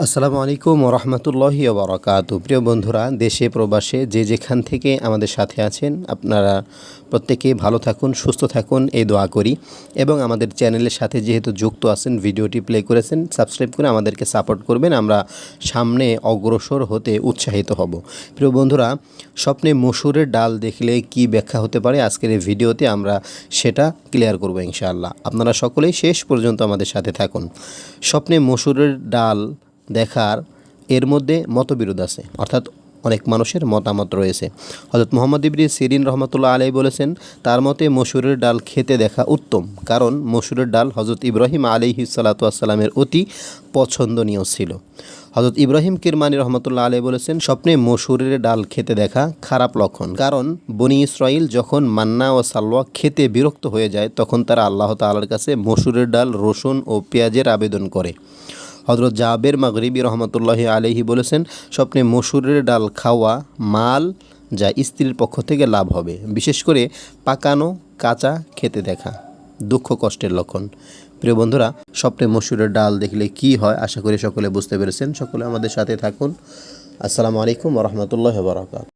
আসসালামু আলাইকুম ওরহমতুল্লাহি ওবরাকাত প্রিয় বন্ধুরা, দেশে, প্রবাসে যে যেখান থেকে আমাদের সাথে আছেন, আপনারা প্রত্যেকে ভালো থাকুন, সুস্থ থাকুন, এই দোয়া করি। এবং আমাদের চ্যানেলের সাথে যেহেতু যুক্ত আছেন, ভিডিওটি প্লে করেছেন, সাবস্ক্রাইব করে আমাদেরকে সাপোর্ট করবেন, আমরা সামনে অগ্রসর হতে উৎসাহিত হব। প্রিয় বন্ধুরা, স্বপ্নে মসুরের ডাল দেখলে কি ব্যাখ্যা হতে পারে? আজকের এই ভিডিওতে আমরা সেটা ক্লিয়ার করব ইনশাআল্লাহ। আপনারা সকলেই শেষ পর্যন্ত আমাদের সাথে থাকুন। স্বপ্নে মসুরের ডাল দেখার এর মধ্যে মতবিরোধ আছে। অর্থাৎ অনেক মানুষের মতামত রয়েছে। হজরত মোহাম্মদ ইবরি সিরিন রহমতুল্লাহ আলাই বলেছেন, তার মতে মসুরের ডাল খেতে দেখা উত্তম, কারণ মসুরের ডাল হজরত ইব্রাহিম আলিহি সালাতামের অতি পছন্দনীয় ছিল। হজরত ইব্রাহিম কিরমানি রহমতুল্লাহ আলাই বলেছেন, স্বপ্নে মসুরের ডাল খেতে দেখা খারাপ লক্ষণ, কারণ বনি ইসরাইল যখন মান্না ও সালোয়া খেতে বিরক্ত হয়ে যায়, তখন তারা আল্লাহ তালার কাছে মসুরের ডাল, রসুন ও পেঁয়াজের আবেদন করে। হজরত জাবের মাগরিবি রহমতুল্লাহ আলহি বলেছেন, স্বপ্নে মসুরের ডাল খাওয়া মাল যা স্ত্রীর পক্ষ থেকে লাভ হবে। বিশেষ করে পাকানো কাঁচা খেতে দেখা, দুঃখ কষ্টের লক্ষণ। প্রিয় বন্ধুরা, স্বপ্নে মসুরের ডাল দেখলে কি হয় আশা করি সকলে বুঝতে পেরেছেন। সকলে আমাদের সাথে থাকুন। আসসালামু আলাইকুম রহমতুল্লাহ বরাকাত